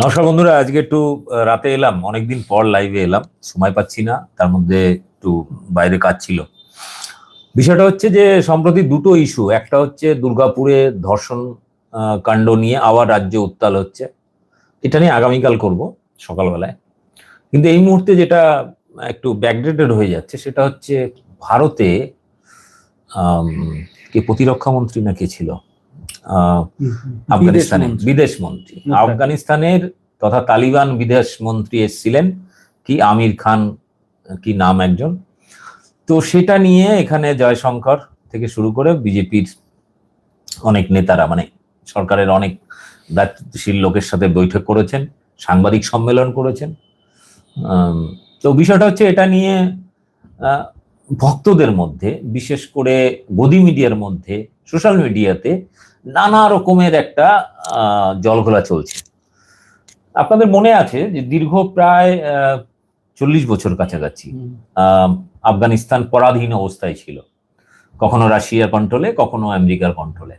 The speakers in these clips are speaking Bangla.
নমস্কার বন্ধুরা, আজকে একটু রাতে এলাম, অনেকদিন পর লাইভে এলাম, সময় পাচ্ছি না, তার মধ্যে একটু বাইরে কাজ ছিল। বিষয়টা হচ্ছে যে, সম্প্রতি দুটো ইস্যু একটা হচ্ছে দুর্গাপুরে ধর্ষণ কাণ্ড নিয়ে আবার রাজ্য উত্তাল হচ্ছে, এটা নিয়ে আগামীকাল করব, সকালবেলায়। কিন্তু এই মুহূর্তে যেটা একটু ব্যাকডেটেড হয়ে যাচ্ছে, সেটা হচ্ছে ভারতে কে, প্রতিরক্ষা মন্ত্রী না কে ছিল? আফগানিস্তানের। বিদেশ মন্ত্রী। আফগানিস্তানের তথা তালিবান বিদেশ মন্ত্রী এসেছিলেন কি আমির খান কি নাম একজন তো সেটা নিয়ে এখানে জয়শঙ্কর থেকে শুরু করে বিজেপির অনেক নেতারা মানে সরকারের অনেক দায়িত্বশীল লোকের সাথে বৈঠক করেছেন সাংবাদিক সম্মেলন করেছেন তো বিষয়টা হচ্ছে এটা নিয়ে ভক্তদের মধ্যে বিশেষ করে গদি মিডিয়ার মধ্যে সোশ্যাল মিডিয়াতে নানা রকমের একটা জলঘোলা চলছে। আপনাদের মনে আছে যে দীর্ঘ প্রায় চল্লিশ বছর কাছাকাছি আফগানিস্তান পরাধীন অবস্থায় ছিল। কখনো রাশিয়ার কন্ট্রোলে কখনো আমেরিকার কন্ট্রোলে।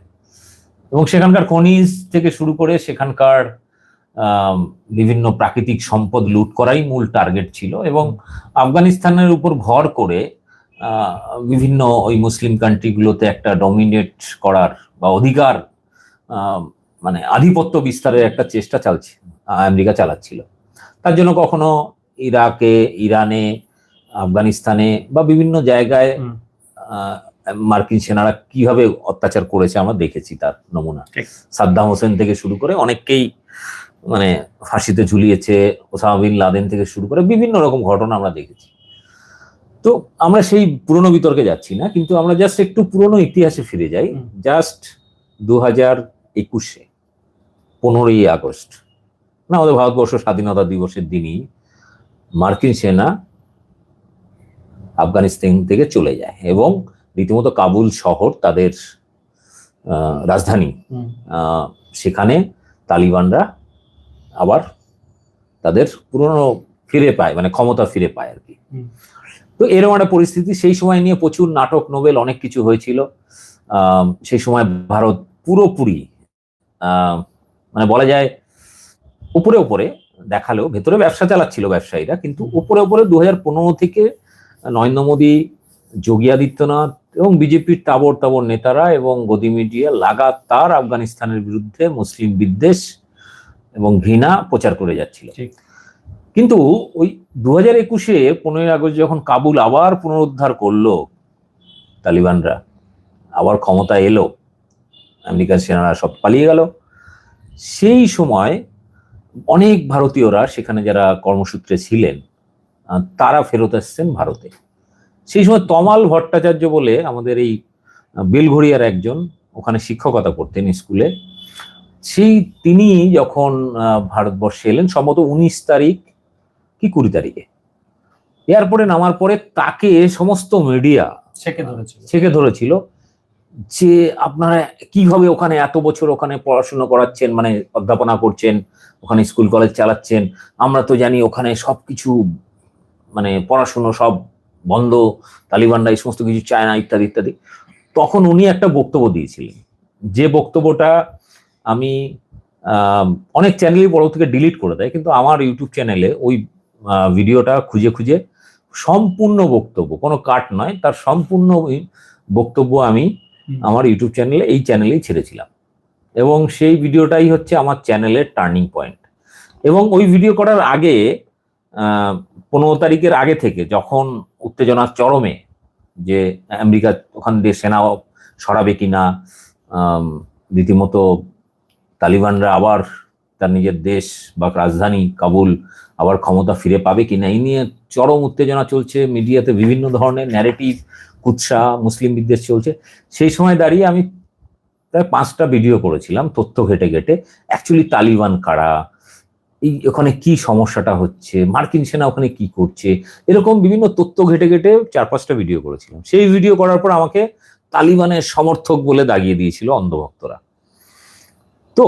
এবং সেখানকার খনিজ থেকে শুরু করে সেখানকার আহ, বিভিন্ন প্রাকৃতিক সম্পদ লুট করাই মূল টার্গেট ছিল। এবং আফগানিস্তানের উপর ভর করে বিভিন্ন ওই মুসলিম কান্ট্রিগুলোতে একটা ডমিনেট করার বা অধিকার মানে আধিপত্য বিস্তারের একটা চেষ্টা চালছে আমেরিকা চালাচ্ছিল। তার জন্য কখনো ইরাকে ইরানে আফগানিস্তানে বা বিভিন্ন জায়গায় মার্কিন সেনারা কীভাবে অত্যাচার করেছে আমরা দেখেছি তার নমুনা। সাদ্দাম হোসেন থেকে শুরু করে অনেককেই মানে ফাঁসিতে ঝুলিয়েছে ওসামা বিন লাদেন থেকে শুরু করে বিভিন্ন রকম ঘটনা আমরা দেখেছি। তো আমরা সেই পুরনো বিতর্কে যাচ্ছি না কিন্তু আমরা জাস্ট একটু পুরনো ইতিহাসে ফিরে যাই। জাস্ট দু হাজার একুশে পনেরোই আগস্ট না আমাদের ভারতবর্ষ স্বাধীনতা দিবসের দিনই মার্কিন সেনা আফগানিস্তান থেকে চলে যায় এবং রীতিমতো কাবুল শহর তাদের রাজধানী। আহ, সেখানে তালিবানরা আবার তাদের পুরনো ফিরে পায় মানে ক্ষমতা ফিরে পায় আর কি। তো এরকম একটা পরিস্থিতি। সেই সময় নিয়ে প্রচুর নাটক, নোবেল অনেক কিছু হয়েছিল। সেই সময় ভারত পুরোপুরি মানে বলা যায় উপরে উপরে দেখালেও, ভেতরে ব্যবসা চালাচ্ছিল ব্যবসায়ীরা, কিন্তু উপরে উপরে দু হাজার পনেরো থেকে নরেন্দ্র মোদী, যোগী আদিত্যনাথ এবং বিজেপির তাবর তাবর নেতারা এবং গদি মিডিয়া লাগাতার আফগানিস্তানের বিরুদ্ধে মুসলিম বিদ্বেষ এবং ঘৃণা প্রচার করে যাচ্ছিল। কিন্তু ওই দু হাজার একুশে পনেরোই আগস্ট যখন কাবুল আবার পুনরুদ্ধার করল তালিবানরা, আবার ক্ষমতা এলো, আমেরিকার সেনারা সব পালিয়ে গেল। সেই সময় অনেক ভারতীয়রা সেখানে যারা কর্মসূত্রে ছিলেন তারা ফেরত আসছেন ভারতে। সেই সময় তমাল ভট্টাচার্য বলে আমাদের এই বেলঘড়িয়ার একজন, ওখানে শিক্ষকতা করতেন স্কুলে। সেই তিনি যখন ভারতবর্ষে এলেন, সম্ভবত উনিশ তারিখ কি কুড়ি তারিখে? এয়ারপোর্টে নামার পরে তাকে সমস্ত মিডিয়া ধরেছিল। ছেকে ধরেছিল যে আপনারা কীভাবে ওখানে? এত বছর ওখানে পড়াশোনা করাচ্ছেন মানে অধ্যাপনা করছেন ওখানে স্কুল কলেজ চালাচ্ছেন। আমরা তো জানি ওখানে সব কিছু মানে পড়াশুনো সব বন্ধ তালিবানরা এই সমস্ত কিছু চায় না ইত্যাদি ইত্যাদি। তখন উনি একটা বক্তব্য দিয়েছিলেন। যে বক্তব্যটা আমি অনেক চ্যানেলই পরবর্তী থেকে ডিলিট করে দেয় কিন্তু আমার ইউটিউব চ্যানেলে ওই ভিডিওটা খুঁজে খুঁজে সম্পূর্ণ বক্তব্য কোনো কাট নয় তার সম্পূর্ণ বক্তব্য আমি আমার ইউটিউব চ্যানেলে এই চ্যানেলেই ছেড়েছিলাম। এবং সেই ভিডিওটাই হচ্ছে আমার চ্যানেলের টার্নিং পয়েন্ট। এবং ওই ভিডিও করার আগে আহ, পনেরো তারিখের আগে থেকে যখন উত্তেজনার চরমে যে আমেরিকা ওখান দিয়ে সেনা সরাবে কিনা রীতিমতো তালিবানরা আবার তার নিজের দেশ বা রাজধানী কাবুল আবার ক্ষমতা ফিরে পাবে কিনা, এই নিয়ে চরম উত্তেজনা চলছে মিডিয়াতে, বিভিন্ন ধরনের ন্যারেটিভ কুৎসা, মুসলিম বিদ্বেষ চলছে। সেই সময় দাঁড়িয়ে আমি প্রায় পাঁচটা ভিডিও করেছিলাম, তথ্য ঘেটে ঘেটে। অ্যাকচুয়ালি তালিবান কারা, এই ওখানে কি সমস্যাটা হচ্ছে, মার্কিন সেনা ওখানে কি করছে, এরকম বিভিন্ন তথ্য ঘেটে ঘেটে চার পাঁচটা ভিডিও করেছিলাম। সেই ভিডিও করার পর আমাকে তালিবানের সমর্থক বলে দাগিয়ে দিয়েছিল অন্ধভক্তরা তো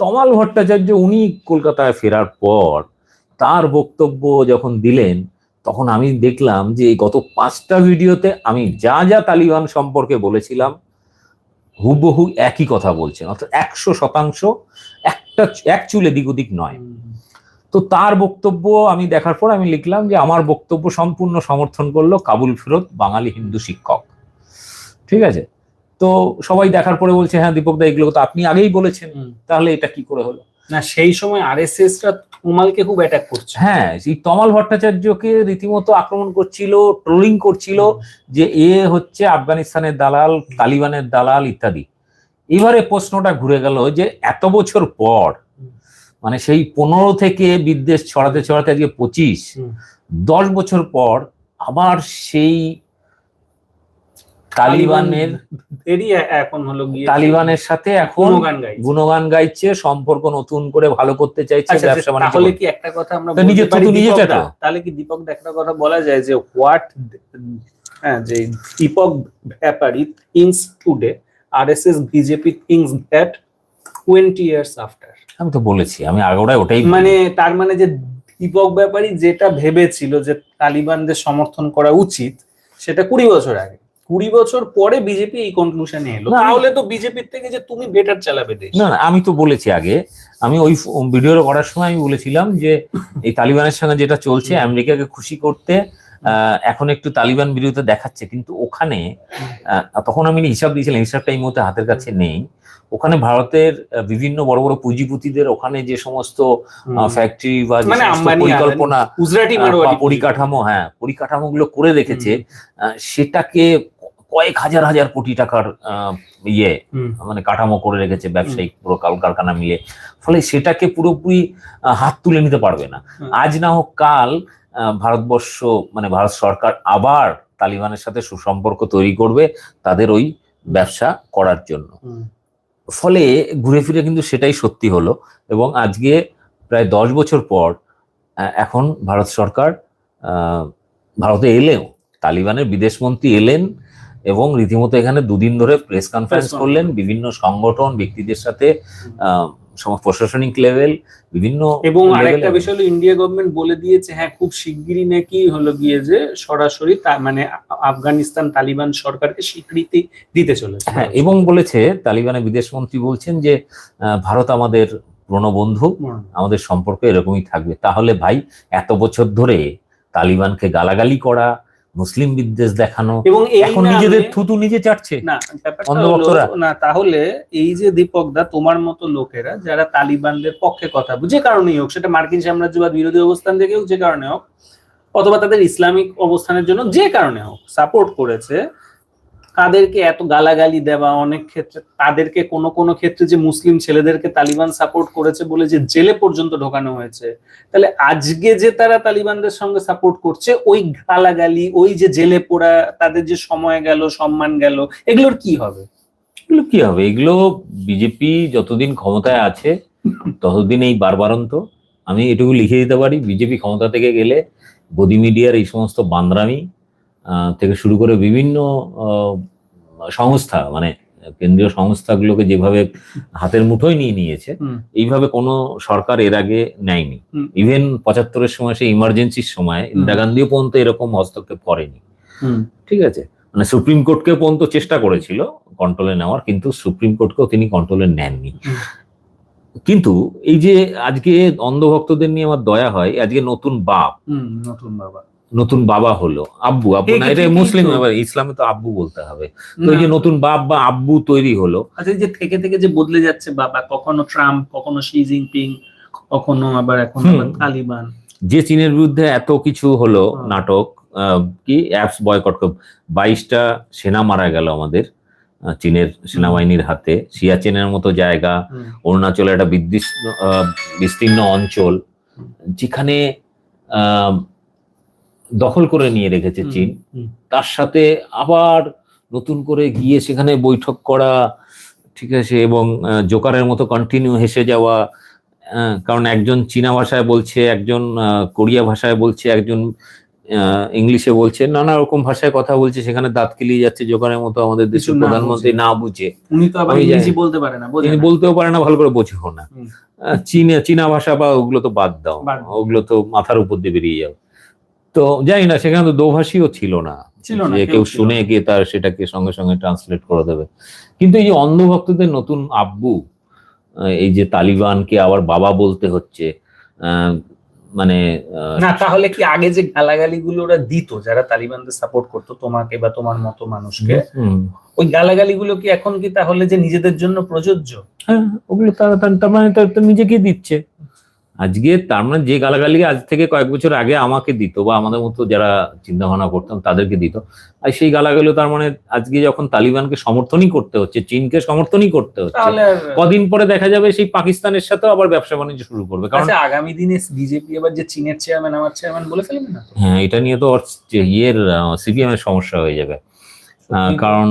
তমাল ভট্টাচার্য উনি কলকাতায় ফেরার পর তার বক্তব্য যখন দিলেন, তখন আমি দেখলাম যে গত পাঁচটা ভিডিওতে আমি যা যা তালিবান সম্পর্কে বলেছিলাম, হুবহু একই কথা বলছেন। অর্থাৎ একশো শতাংশ একটা, এক চুল এদিক ওদিক নয়। তো তার বক্তব্য আমি দেখার পর আমি লিখলাম যে আমার বক্তব্য সম্পূর্ণ সমর্থন করল কাবুল ফেরত, বাঙালি হিন্দু শিক্ষক। ঠিক আছে? তো সবাই দেখার পরে বলছে হ্যাঁ দীপক দা এগুলো তো আপনি আগেই বলেছেন। তাহলে এটা কি করে হলো? না সেই সময় আরএসএস রা তমালকে খুব অ্যাটাক করছে। হ্যাঁ এই তমাল ভট্টাচার্যকে রীতিমতো আক্রমণ করছিল ট্রোলিং করছিল যে এ হচ্ছে আফগানিস্তানের দালাল তালিবানের দালাল ইত্যাদি। এবারে প্রশ্নটা ঘুরে গেল যে এত বছর পর মানে সেই পনেরো থেকে বিদ্বেষ ছড়াতে ছড়াতে আজকে পঁচিশ দশ বছর পর আবার সেই তালিবানের এখন হলো গিয়ে তালিবানের সাথে এখন গুণগান গাইছে। সম্পর্ক নতুন করে ভালো করতে চাইছে আচ্ছা, ব্যবসা বাণিজ্য তাহলে কি একটা কথা আমরা তা নিজে? চাটো। তাহলে কি দীপক একটা কথা বলা যায় যে হোয়াট হ্যাঁ যে Deepak Bepari things today RSS BJP things that twenty years after আমি তো বলেছি আমি আগোড়ায় ওটাই মানে তার মানে যে দীপক ব্যাপারী যেটা ভেবেছিল যে তালিবানদের সমর্থন করা উচিত সেটা কুড়ি বছর আগে কুড়ি বছর পরে বিজেপি এই কনক্লুশনে এলো। তাহলে তো বিজেপির থেকে যে তুমি বেটার চালাবে দেশ। না না আমি তো বলেছি আগে আমি ওই ভিডিও করার সময় আমি বলেছিলাম যে এই তালিবানের সঙ্গে যেটা চলছে আমেরিকাকে খুশি করতে এখন একটু তালিবান বিরোধিতা দেখাচ্ছে কিন্তু ওখানে তখন আমি হিসাব দিয়েছিলাম হিসাবটা এই মুহূর্তে হাতের কাছে নেই। ওখানে ভারতের বিভিন্ন বড় বড় পুঁজিপতিদের ওখানে যে সমস্ত। ফ্যাক্টরি বা যে মানে পরিকল্পনা পরিকাঠামো হ্যাঁ পরিকাঠামো গুলো করে রেখেছে সেটাকে কয়েক হাজার হাজার কোটি টাকার ইয়ে মানে কাঠামো করে রেখেছে ব্যবসায়িক পুরো কারখানা মিলে। ফলে সেটাকে পুরোপুরি হাত তুলে নিতে পারবে না। আজ না হোক কাল ভারতবর্ষ মানে ভারত সরকার আবার তালিবানের সাথে সুসম্পর্ক তৈরি করবে তাদের ওই ব্যবসা করার জন্য। ফলে ঘুরে ফিরে কিন্তু সেটাই সত্যি হলো এবং আজকে প্রায় দশ বছর পর এখন ভারত সরকার আহ, ভারতে এলেও তালিবানের বিদেশমন্ত্রী এলেন এবং রীতিমতো এখানে দুদিন ধরে প্রেস কনফারেন্স করলেন বিভিন্ন সংগঠন ব্যক্তিদের সাথে প্রশাসনিক লেভেল বিভিন্ন এবং আরেকটা বিষয় হলো ইন্ডিয়া গভর্নমেন্ট বলে দিয়েছে হ্যাঁ খুব শিগগিরই নাকি হলো গিয়ে যে সরাসরি তা- মানে আফগানিস্তান তালিবান সরকারকে স্বীকৃতি দিতে চলেছে। হ্যাঁ এবং বলেছে তালিবানের বিদেশমন্ত্রী বলছেন যে ভারত আমাদের পুরনো বন্ধু। আমাদের সম্পর্ক এরকমই থাকবে। তাহলে ভাই এত বছর ধরে তালিবানকে গালাগালি করা মুসলিম বিদ্বেষ দেখানো এবং এখন নিজেদের থুতু নিজে চাটছে না না তাহলে এই যে দীপক দা তোমার মতো লোকেরা যারা তালিবানদের পক্ষে কথা যে কারণেই হোক সেটা মার্কিন সাম্রাজ্যবাদ বিরোধী অবস্থান থেকে হোক যে কারণে হোক অথবা তাদের ইসলামিক অবস্থানের জন্য যে কারণে হোক সাপোর্ট করেছে তাদেরকে এত গালাগালি দেওয়া অনেক ক্ষেত্রে, তাদেরকে কোনো কোনো ক্ষেত্রে যে মুসলিম ছেলেদেরকে তালিবান সাপোর্ট করেছে বলে যে জেলে পর্যন্ত ঢোকানো হয়েছে, তাহলে আজকে যে তারা তালিবানদের সঙ্গে সাপোর্ট করছে, ওই গালাগালি, ওই যে জেলে পোড়া, তাদের যে সময় গেল, সম্মান গেল, এগুলোর কি হবে? এগুলো কি হবে? এগুলো বিজেপি যতদিন ক্ষমতায় আছে, ততদিন এই বারবারন্ত, আমি এটুকু লিখে দিতে পারি, বিজেপি ক্ষমতা থেকে গেলে গদি মিডিয়ার এই সমস্ত বান্দরামি থেকে শুরু করে বিভিন্ন সংস্থা মানে কেন্দ্রীয় সংস্থাগুলোকে যেভাবে হাতের মুঠোয় নিয়ে নিয়েছে এইভাবে কোনো সরকার এর আগে নেয়নি। ইভেন পঁচাত্তরের সময় সেই ইমার্জেন্সির সময় ইন্দিরা গান্ধীও পর্যন্ত এরকম হস্তক্ষেপ করেনি। ঠিক আছে? মানে সুপ্রিম কোর্টকে পর্যন্ত চেষ্টা করেছিল কন্ট্রোলে নেওয়ার কিন্তু সুপ্রিম কোর্টকেও তিনি কন্ট্রোলে নেননি। কিন্তু এই যে আজকে অন্ধভক্তদের নিয়ে আমার দয়া হয় আজকে নতুন বাপ নতুন বাবা। নতুন বাবা হলো আব্বু। আব্বু না এটা মুসলিম ইসলামে তো আব্বু বলতে হবে। তো এই যে নতুন বাপ বা আব্বু তৈরি হলো। আচ্ছা এই যে থেকে থেকে যে বদলে যাচ্ছে বাবা কখনো ট্রাম্প কখনো শি জিনপিং কখনো আবার এখন তালিবান। যে চীনের বিরুদ্ধে এত কিছু হলো নাটক কি? অ্যাপস বয়কট বাইশটা সেনা মারা গেল আমাদের চীনের সেনাবাহিনীর হাতে। সিয়াচেনের মতো জায়গা হুম, অরুণাচলে একটা বিস্তীর্ণ অঞ্চল। যেখানে আহ, দখল করে নিয়ে রেখেছে চীন। তার সাথে আবার নতুন করে গিয়ে সেখানে বৈঠক করা ঠিক আছে এবং জোকারের মতো কন্টিনিউ হেসে যাওয়া কারণ একজন চীনা ভাষায় বলছে একজন কোরিয়া ভাষায় বলছে একজন ইংলিশে বলছে নানা রকম ভাষায় কথা বলছে সেখানে দাঁত কিলিয়ে যাচ্ছে জোকারের মতো আমাদের দেশের প্রধানমন্ত্রী না বুঝে। উনি তো আবার ইংরেজি বলতে পারে না তিনি বলতেও পারে না ভালো করে বোঝেও না। চীনা চীনা ভাষা বা ওগুলো তো বাদ দাও। ওগুলো তো মাথার উপর দিয়ে বেরিয়ে যাও। তো জানি না সেখানে তো দোভাষীও ছিল না। যে কেউ শুনে। গিয়ে তার সেটাকে সঙ্গে সঙ্গে ট্রান্সলেট করে দেবে। কিন্তু এই যে অন্ধভক্তদের নতুন আব্বু এই যে তালিবানকে আবার বাবা বলতে হচ্ছে মানে না তাহলে কি আগে যে গালাগালি গুলো ওরা দিত যারা তালিবানদের সাপোর্ট করতো তোমাকে বা তোমার মতো মানুষকে ওই গালাগালি গুলো কি এখন কি তাহলে যে নিজেদের জন্য প্রযোজ্য? হ্যাঁ ওগুলো তারা তার- মানে তার নিজেকে দিচ্ছে। আজকে তার মানে যে গালাগালি আজ থেকে কয়েক বছর আগে আমাকে দিত বা আমাদের মতো যারা চিন্তা ভাবনা করতাম তাদেরকে দিত। আর সেই গালাগালি তার মানে আজকে যখন তালিবানকে সমর্থনই করতে হচ্ছে চীনকে সমর্থনই করতে হচ্ছে কদিন পরে দেখা যাবে সেই পাকিস্তানের সাথেও আবার ব্যবসা বাণিজ্য শুরু করবে। কারণ আচ্ছা আগামী দিনে বিজেপি এবার যে চীনের চেয়ারম্যান আমার চেয়ারম্যান বলে ফেলবে না হ্যাঁ এটা নিয়ে তো ইয়ের সিপিএম এর সমস্যা হয়ে যাবে। আহ, কারণ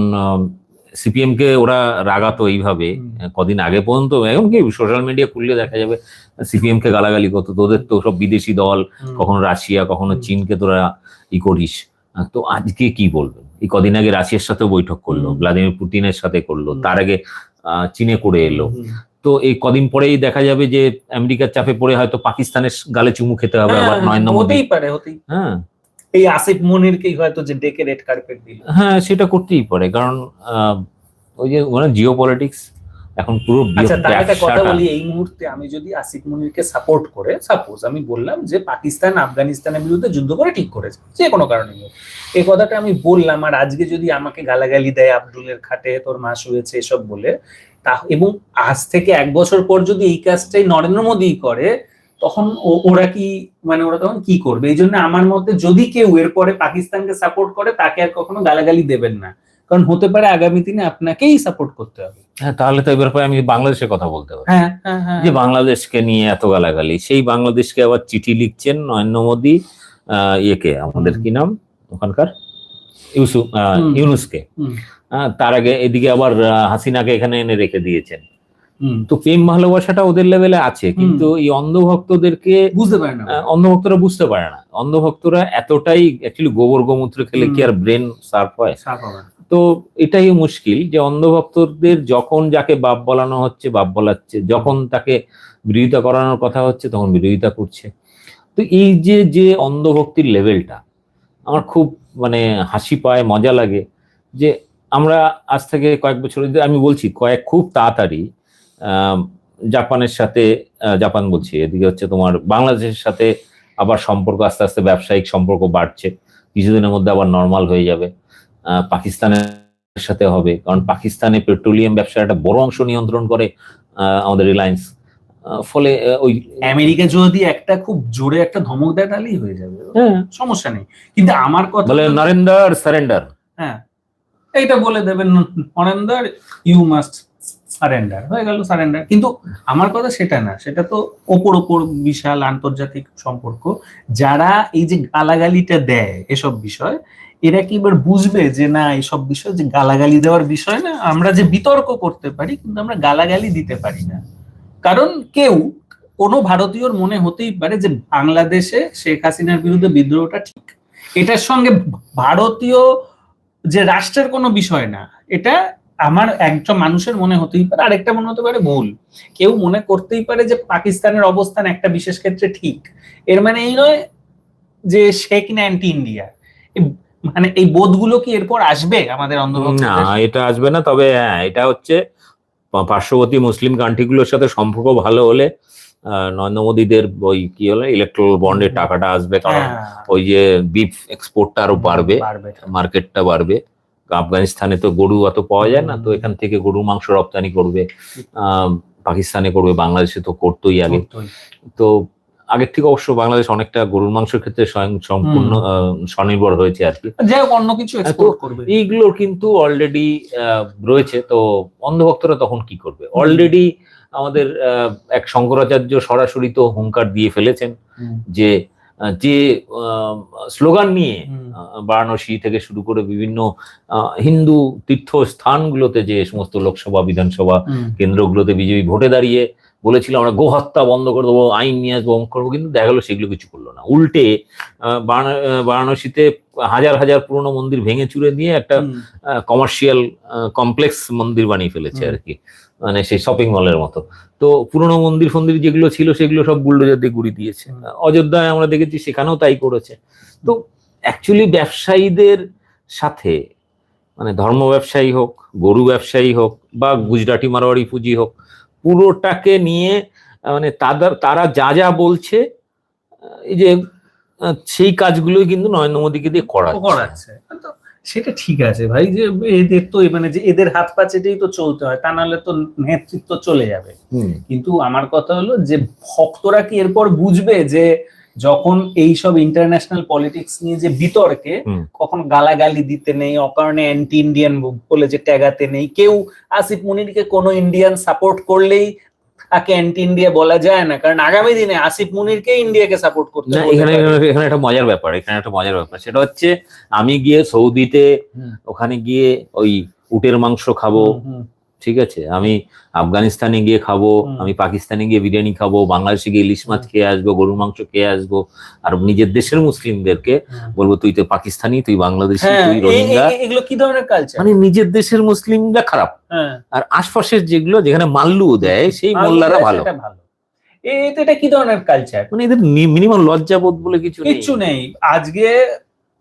সিপিএম কে ওরা রাগাতো এইভাবে কদিন আগে পর্যন্ত এমনকি সোশ্যাল মিডিয়া খুললে দেখা যাবে সিপিএম কে গালাগালি করতো তোদের তো সব বিদেশি দল কখনো রাশিয়া কখনো চীনকে তোরা ই করিস। তো আজকে কি বলবেন? এই কদিন আগে রাশিয়ার সাথেও বৈঠক করল। ভ্লাদিমির পুতিনের সাথে করল তার আগে আহ, চীনে করে এলো। তো এই কদিন পরেই দেখা যাবে যে আমেরিকার চাপে পড়ে হয়তো পাকিস্তানের গালে চুমু খেতে হবে আবার হ্যাঁ, নরেন্দ্র মোদী হ্যাঁ। এই আসিফ মনিরকেই হয়তো যে ডেকে রেড কার্পেট দিল হ্যাঁ সেটা করতেই পারে কারণ ওই যে মানে জিও পলিটিক্স এখন পুরো আচ্ছা তার একটা কথা বলি এই মুহূর্তে আমি যদি আসিফ মনিরকে সাপোর্ট করে সাপোজ আমি বললাম যে পাকিস্তান আফগানিস্তানের বিরুদ্ধে যুদ্ধ করে ঠিক করেছে যে কোনো কারণে। এই কথাটা আমি বললাম আর আজকে যদি আমাকে গালাগালি দেয় আব্দুলের খাটে তোর মা শুয়েছে এসব বলে তা এবং আজ থেকে এক বছর পর যদি এই কাজটাই নরেন্দ্র মোদী করে তখন ও- ওরা কি মানে ওরা তখন কি করবে? এই জন্য আমার মতে যদি কেউ এরপরে পাকিস্তানকে সাপোর্ট করে তাকে আর কখনো গালাগালি দেবেন না। কারণ হতে পারে আগামী দিনে আপনাকেই সাপোর্ট করতে হবে। হ্যাঁ তাহলে তো এবার ব্যাপারে আমি বাংলাদেশের কথা বলতে পারি। হ্যাঁ হ্যাঁ হ্যাঁ। যে বাংলাদেশকে নিয়ে এত গালাগালি সেই বাংলাদেশকে আবার চিঠি লিখছেন নরেন্দ্র মোদী আহ, ইয়েকে আমাদের কি নাম? ওখানকার? হুম। ইউনুসকে। তার আগে এদিকে আবার হাসিনাকে এখানে এনে রেখে দিয়েছেন। তো প্রেম ভালোবাসাটা ওদের লেভেলে আছে কিন্তু এই অন্ধভক্তদেরকে বুঝতে পারে না। অন্ধভক্তরা বুঝতে পারে না। অন্ধভক্তরা এতটাই অ্যাকচুয়ালি গোবর গোমূত্র খেলে কি আর ব্রেন সার্ফ হয়। তো এটাই মুশকিল যে অন্ধভক্তদের যখন যাকে বাপ বলানো হচ্ছে বাপ বলাচ্ছে যখন তাকে বিরোধিতা করানোর কথা হচ্ছে তখন বিরোধিতা করছে। তো এই যে যে অন্ধভক্তির লেভেলটা আমার খুব মানে হাসি পায় মজা লাগে যে আমরা আজ থেকে কয়েক বছর আমি বলছি কয়েক খুব তাড়াতাড়ি জাপানের সাথে জাপান বলছি এদিকে হচ্ছে তোমার বাংলাদেশের সাথে আবার সম্পর্ক আস্তে আস্তে ব্যবসায়িক সম্পর্ক বাড়ছে। কিছুদিনের মধ্যে আবার নর্মাল হয়ে যাবে। পাকিস্তানের সাথে হবে কারণ পাকিস্তানে পেট্রোলিয়াম ব্যবসার একটা বড় অংশ নিয়ন্ত্রণ করে আমাদের রিলায়েন্স ফলে ওই আমেরিকা যদি একটা খুব জোরে একটা ধমক দেয় তাহলেই হয়ে যাবে। হ্যাঁ। সমস্যা নেই। কিন্তু আমার কথা বলে নরেন্দ্র সারেন্ডার। হ্যাঁ। এইটা বলে দেবেন নরেন্দার ইউ মাস্ট সারেন্ডার, হয়ে গেল সারেন্ডার। কিন্তু আমার কথা সেটা না, সেটা তো ওপর ওপর বিশাল আন্তর্জাতিক সম্পর্ক। যারা এই যে গালাগালিটা দেয় এসব বিষয়, এরা কি এবার বুঝবে যে না এইসব বিষয় যে গালাগালি দেওয়ার বিষয় না? আমরা যে বিতর্ক করতে পারি, কিন্তু আমরা গালাগালি দিতে পারি না। কারণ কেউ, কোনো ভারতীয়র মনে হতেই পারে যে বাংলাদেশে শেখ হাসিনার বিরুদ্ধে বিদ্রোহটা ঠিক। এটার সঙ্গে ভারতীয় যে রাষ্ট্রের কোনো বিষয় না, এটা আমার একজন মানুষের মনে হতেই পারে আরেকটা মনে হতে পারে ভুল। কেউ মনে করতেই পারে যে পাকিস্তানের অবস্থান একটা বিশেষ ক্ষেত্রে ঠিক। এর মানে এই নয় যে শেখ না অ্যান্টি ইন্ডিয়া মানে এই বোধগুলো কি এরপর আসবে আমাদের না এটা আসবে না তবে হ্যাঁ এটা হচ্ছে পার্শ্ববর্তী মুসলিম কান্ট্রিগুলোর সাথে সম্পর্ক ভালো হলে নরেন্দ্র মোদীদের ওই কি হলো ইলেকট্রাল বন্ডের টাকাটা আসবে কারণ হ্যাঁ, ওই যে বিফ এক্সপোর্টটা আরও বাড়বে মার্কেটটা বাড়বে। আফগানিস্তানে তো গরু অত পাওয়া যায় না তো এখান থেকে গরুর মাংস রপ্তানি করবে পাকিস্তানে করবে বাংলাদেশে তো করতোই আগে। তো আগের থেকে অবশ্য বাংলাদেশ অনেকটা গরুর মাংসের ক্ষেত্রে স্বয়ং সম্পূর্ণ স্বনির্ভর হয়েছে আর কি। যাই হোক অন্য কিছু করবে। এইগুলোর কিন্তু অলরেডি রয়েছে তো অন্ধভক্তরা তখন কি করবে? অলরেডি আমাদের আহ, এক শঙ্করাচার্য সরাসরি তো হুঙ্কার দিয়ে ফেলেছেন যে যে স্লোগান নিয়ে বারাণসী থেকে শুরু করে বিভিন্ন আহ, হিন্দু তীর্থস্থানগুলোতে যে সমস্ত লোকসভা বিধানসভা কেন্দ্রগুলোতে বিজেপি ভোটে দাঁড়িয়ে বলেছিল আমরা গোহত্যা বন্ধ করে দেবো আইন নিয়ে আসব অমুক করব। কিন্তু দেখা গেলো সেগুলো কিছু করল না। উল্টে বারাণসীতে হাজার হাজার পুরনো মন্দির ভেঙে চুরে দিয়ে একটা কমার্শিয়াল কমপ্লেক্স মন্দির বানিয়ে ফেলেছে আর কি মানে সেই শপিং মলের মতো। তো পুরনো মন্দির ফন্দির যেগুলো ছিল সেগুলো সব বুলডোজার দিয়ে গুড়ি দিয়েছে। অযোধ্যায় আমরা দেখেছি সেখানেও তাই করেছে। তো অ্যাকচুয়ালি ব্যবসায়ীদের সাথে মানে ধর্ম ব্যবসায়ী হোক গরু ব্যবসায়ী হোক বা গুজরাটি মারোয়ারি পুঁজি হোক পুরোটাকে নিয়ে মানে তাদের তারা যা যা বলছে এই যে সেই কাজগুলোই কিন্তু নরেন্দ্র মোদীকে দিয়ে করা করাচ্ছে। সেটা ঠিক আছে ভাই যে এদের তো মানে যে এদের হাত পা চেটেই তো চলতে হয় তা নাহলে তো নেতৃত্ব চলে যাবে। কিন্তু আমার কথা হলো যে ভক্তরা কি এরপর বুঝবে যে যখন এই সব ইন্টারন্যাশনাল পলিটিক্স নিয়ে যে বিতর্কে। কখন গালাগালি দিতে নেই অকারণে অ্যান্টি ইন্ডিয়ান বলে যে ট্যাগাতে নেই কেউ আসিফ মুনিরকে কোনো ইন্ডিয়ান সাপোর্ট করলেই তাকে অ্যান্টি ইন্ডিয়া বলা যায় না। কারণ আগামী দিনে আসিফ মুনিরকে ইন্ডিয়াকে সাপোর্ট করতে না এখানে এখানে একটা মজার ব্যাপার এখানে একটা মজার ব্যাপার। সেটা হচ্ছে আমি গিয়ে সৌদিতে ওখানে গিয়ে ওই উটের মাংস খাব। ঠিক আছে? আমি আফগানিস্তানে গিয়ে খাব আমি পাকিস্তানে গিয়ে বিরিয়ানি খাব বাংলাদেশে গিয়ে ইলিশ মাছ খেয়ে আসব গরুর মাংস খেয়ে আসব আর নিজের দেশের মুসলিমদেরকে বলব তুই তো পাকিস্তানি তুই বাংলাদেশি হ্যাঁ তুই রোহিঙ্গা। এগুলো কি ধরনের কালচার মানে নিজের দেশের মুসলিমরা খারাপ। হ্যাঁ। আর আশপাশের যেগুলো যেখানে মাল্লু দেয় সেই মোল্লারা ভালো। এটা কি ধরনের কালচার মানে এদের মিনিমাম লজ্জাবোধ বলে কিছু কিছু নেই। আজকে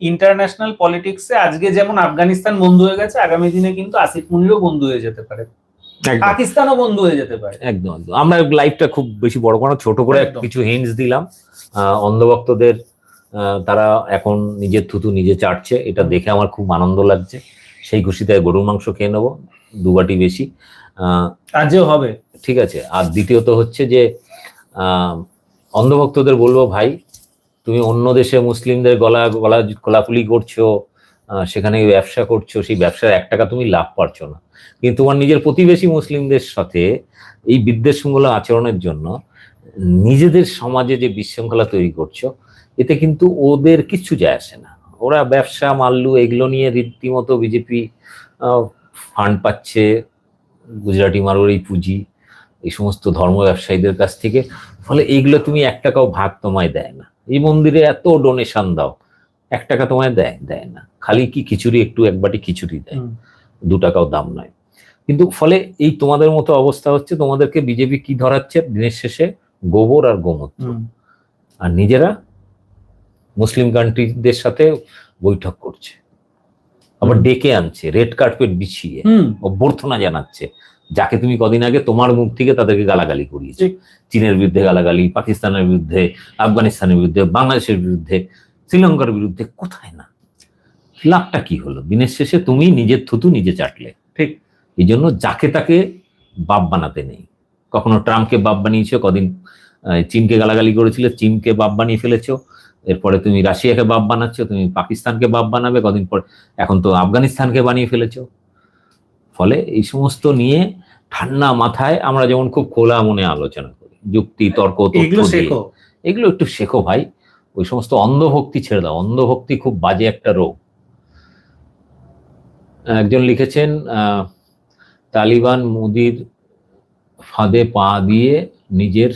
ইন্টারন্যাশনাল পলিটিক্সে আজকে যেমন আফগানিস্তান বন্ধু হয়ে গেছে আগামী দিনে কিন্তু আসিফ মুনিরও বন্ধু হয়ে যেতে পারে। পাকিস্তানও বন্ধু হয়ে যেতে পারে। একদম একদম। আমরা লাইভটা খুব বেশি বড় কোনো ছোট করে। কিছু হিন্টস দিলাম। অন্ধভক্তদের তারা এখন নিজের থুতু নিজে চাটছে এটা দেখে আমার খুব আনন্দ লাগছে। সেই খুশিতে গরুর মাংস খেয়ে নেব দুবাটি বেশি। আজও হবে। ঠিক আছে। আর দ্বিতীয়ত হচ্ছে যে অন্ধভক্তদের বলব ভাই তুমি অন্য দেশে মুসলিমদের গলা গলা গলাকুলি করছ সেখানে ব্যবসা করছ, সেই ব্যবসার এক টাকা তুমি লাভ পাচ্ছ না। কিন্তু তোমার নিজের প্রতিবেশী মুসলিমদের সাথে এই বিদ্বেষমূলক আচরণের জন্য নিজেদের সমাজে যে বিশৃঙ্খলা তৈরি করছ, এতে কিন্তু ওদের কিচ্ছু যায় আসে না। ওরা ব্যবসা, মাল্লু, এগুলো নিয়ে রীতিমতো বিজেপি ফান্ড পাচ্ছে, গুজরাটি মারোয়ারি পুঁজি, এই সমস্ত ধর্ম ব্যবসায়ীদের কাছ থেকে। ফলে এইগুলো তুমি এক টাকাও ভাগ তোমায় দেয় না। এই মন্দিরে এত ডোনেশন দাও এক টাকা তোমায় দেয় দেয় না। খালি কি খিচুড়ি একটু এক বাটি খিচুড়ি দেয়। দু টাকাও দাম নয়। কিন্তু ফলে এই তোমাদের মতো অবস্থা হচ্ছে তোমাদেরকে বিজেপি কি ধরাচ্ছে দিনের শেষে? গোবর আর গোমূত্র। আর নিজেরা মুসলিম কান্ট্রিদের সাথে বৈঠক করছে। আবার ডেকে আনছে রেড কার্পেট বিছিয়ে অভ্যর্থনা জানাচ্ছে যাকে তুমি কদিন আগে তোমার মুখ থেকে তাদেরকে গালাগালি করিয়েছে। চীনের বিরুদ্ধে গালাগালি পাকিস্তানের বিরুদ্ধে আফগানিস্তানের বিরুদ্ধে বাংলাদেশের বিরুদ্ধে শ্রীলঙ্কার বিরুদ্ধে কোথায় না? লাভটা কি হলো? দিনের শেষে তুমি নিজের থুতু নিজে চাটলে। ঠিক। এই জন্য যাকে তাকে বাপ বানাতে নেই। কখনো ট্রাম্পকে বাপ বানিয়েছো কদিন চীনকে গালাগালি করেছিল চীনকে বাপ বানিয়ে ফেলেছো এরপরে তুমি রাশিয়াকে বাপ বানাচ্ছ তুমি পাকিস্তানকে বাপ বানাবে কদিন পর এখন তো আফগানিস্তানকে বানিয়ে ফেলেছ। ফলে এই সমস্ত নিয়ে ঠান্ডা মাথায় আমরা যেমন খুব খোলা মনে আলোচনা করি যুক্তি তর্ক এগুলো শেখো। এগুলো একটু শেখো ভাই ওই সমস্ত অন্ধভক্তি ছেড়ে দাও অন্ধভক্তি খুব বাজে একটা রোগ। একজন লিখেছেন আহ, তালিবান মোদির ফাঁদে পা দিয়ে নিজের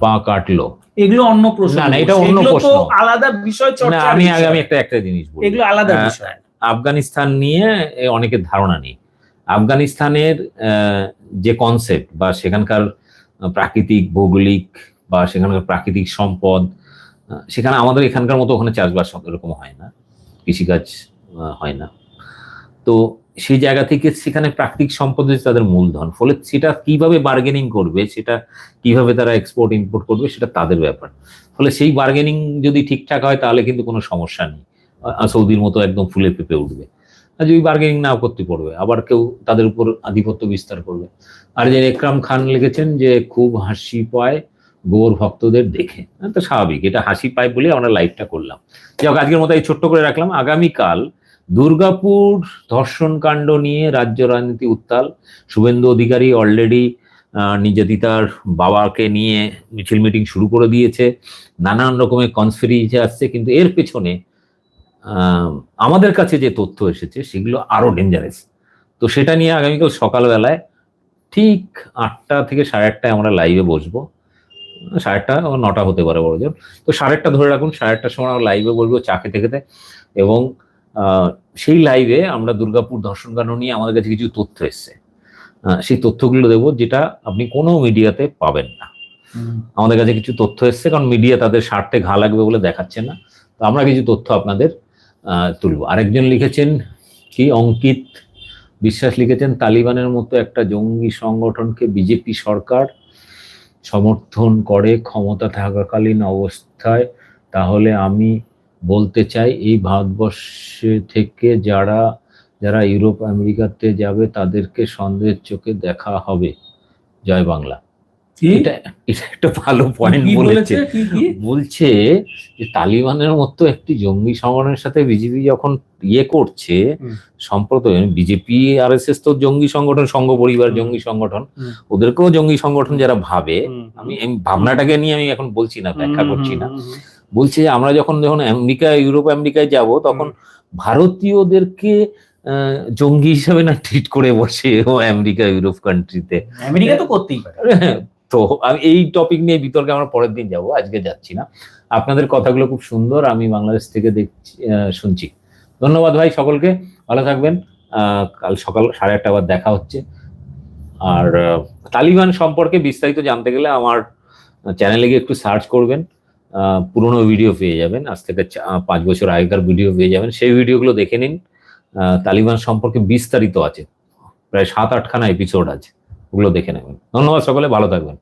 পা কাটলো। এগুলো অন্য প্রশ্ন না, এটা অন্য প্রশ্ন। আলাদা বিষয় চর্চা আমি আগে আমি একটা একটা জিনিস বলি। এগুলো আলাদা বিষয়। আফগানিস্তান নিয়ে অনেকের ধারণা নেই। আফগানিস্তানের যে কনসেপ্ট বা সেখানকার প্রাকৃতিক ভৌগোলিক বা সেখানকার প্রাকৃতিক সম্পদ সেখানে আমাদের এখানকার মতো ওখানে চাষবাস এরকম হয় না। কৃষিকাজ হয় না। তো সেই জায়গা থেকে সেখানে প্রাকৃতিক সম্পদ হচ্ছে তাদের মূলধন ফলে সেটা কীভাবে বার্গেনিং করবে সেটা কীভাবে তারা এক্সপোর্ট ইম্পোর্ট করবে সেটা তাদের ব্যাপার। ফলে সেই বার্গেনিং যদি ঠিকঠাক হয় তাহলে কিন্তু কোনো সমস্যা নেই। সৌদির মতো একদম ফুলে পেঁপে উঠবে। আর যদি বার্গেনিং নাও করতে পারবে আবার কেউ তাদের উপর আধিপত্য বিস্তার করবে। আর যে একরাম খান লিখেছেন যে খুব হাসি পায় গোর ভক্তদের দেখে। হ্যাঁ, তো স্বাভাবিক এটা হাসি পায় বলে আমরা লাইভটা করলাম। যাই হোক আজকের মতো এই ছোট্ট করে রাখলাম। আগামীকাল দুর্গাপুর ধর্ষণ কাণ্ড নিয়ে রাজ্য রাজনীতি উত্তাল। শুভেন্দু অধিকারী অলরেডি নির্যাতিতার বাবাকে নিয়ে মিছিল মিটিং শুরু করে দিয়েছে। নানান রকমের কনসফিরিজে আসছে, কিন্তু এর পেছনে আমাদের কাছে যে তথ্য এসেছে, সেগুলো আরও ডেঞ্জারাস তো সেটা নিয়ে আগামীকাল সকালবেলায় ঠিক আটটা থেকে সাড়ে আটটায় আমরা লাইভে বসবো। সাড়ে আটটা নটা হতে পারে বড় জোর। তো সাড়ে আটটা ধরে রাখুন, সাড়ে আটটার সময় আমরা লাইভে বসবো, চা খেতে খেতে। এবং সেই লাইভে আমরা দুর্গাপুর দর্শন কাণ্ড নিয়ে আমাদের কাছে কিছু তথ্য এসছে। সেই তথ্যগুলো দেবো যেটা আপনি কোনো মিডিয়াতে পাবেন না। আমাদের কাছে কিছু তথ্য এসছে কারণ মিডিয়া তাদের স্বার্থে ঘা লাগবে বলে দেখাচ্ছে না। তো আমরা কিছু তথ্য আপনাদের আহ, তুলবো। আরেকজন লিখেছেন কি? অঙ্কিত বিশ্বাস লিখেছেন তালিবানের মতো একটা জঙ্গি সংগঠনকে বিজেপি সরকার সমর্থন করে ক্ষমতা থাকাকালীন অবস্থায় তাহলে আমি বলতে চাই এই ভারতবর্ষে থেকে যারা যারা ইউরোপ আমেরিকাতে যাবে তাদেরকে সন্দেহের চোখে দেখা হবে। জয় বাংলা। এটা এটা একটা ভালো পয়েন্ট বলেছে। বলেছে? যে তালিবানের মতো একটি জঙ্গি সংগঠনের সাথে বিজেপি যখন ইয়ে করছে সম্প্রত বিজেপি আর এস এস তো জঙ্গি সংগঠন সংঘ পরিবার জঙ্গি সংগঠন ওদেরকেও জঙ্গি সংগঠন যারা ভাবে আমি ভাবনাটাকে নিয়ে আমি এখন বলছি না ব্যাখ্যা করছি না। বলছে যে আমরা যখন যখন আমেরিকা ইউরোপ আমেরিকায় যাব তখন ভারতীয়দেরকে জঙ্গি হিসাবে না ট্রিট করে বসে ও আমেরিকা ইউরোপ কান্ট্রিতে আমেরিকা তো করতেই পারে। তো আমি এই টপিক নিয়ে বিতর্কে আমরা পরের দিন যাব আজকে যাচ্ছি না। আপনাদের কথাগুলো খুব সুন্দর আমি বাংলাদেশ থেকে দেখছি আহ, শুনছি। ধন্যবাদ ভাই সকলকে ভালো থাকবেন। আহ, কাল সকাল সাড়ে আটটা আবার দেখা হচ্ছে। আর তালিবান সম্পর্কে বিস্তারিত জানতে গেলে আমার চ্যানেলে গিয়ে একটু সার্চ করবেন। পুরনো ভিডিও পেয়ে যাবেন। আজ থেকে পাঁচ বছর আগেকার ভিডিও পেয়ে যাবেন। সেই ভিডিওগুলো দেখে নিন। তালিবান সম্পর্কে বিস্তারিত আছে। প্রায় সাত আটখানা এপিসোড আছে। ওগুলো দেখে নেবেন। ধন্যবাদ সকলে, ভালো থাকবেন।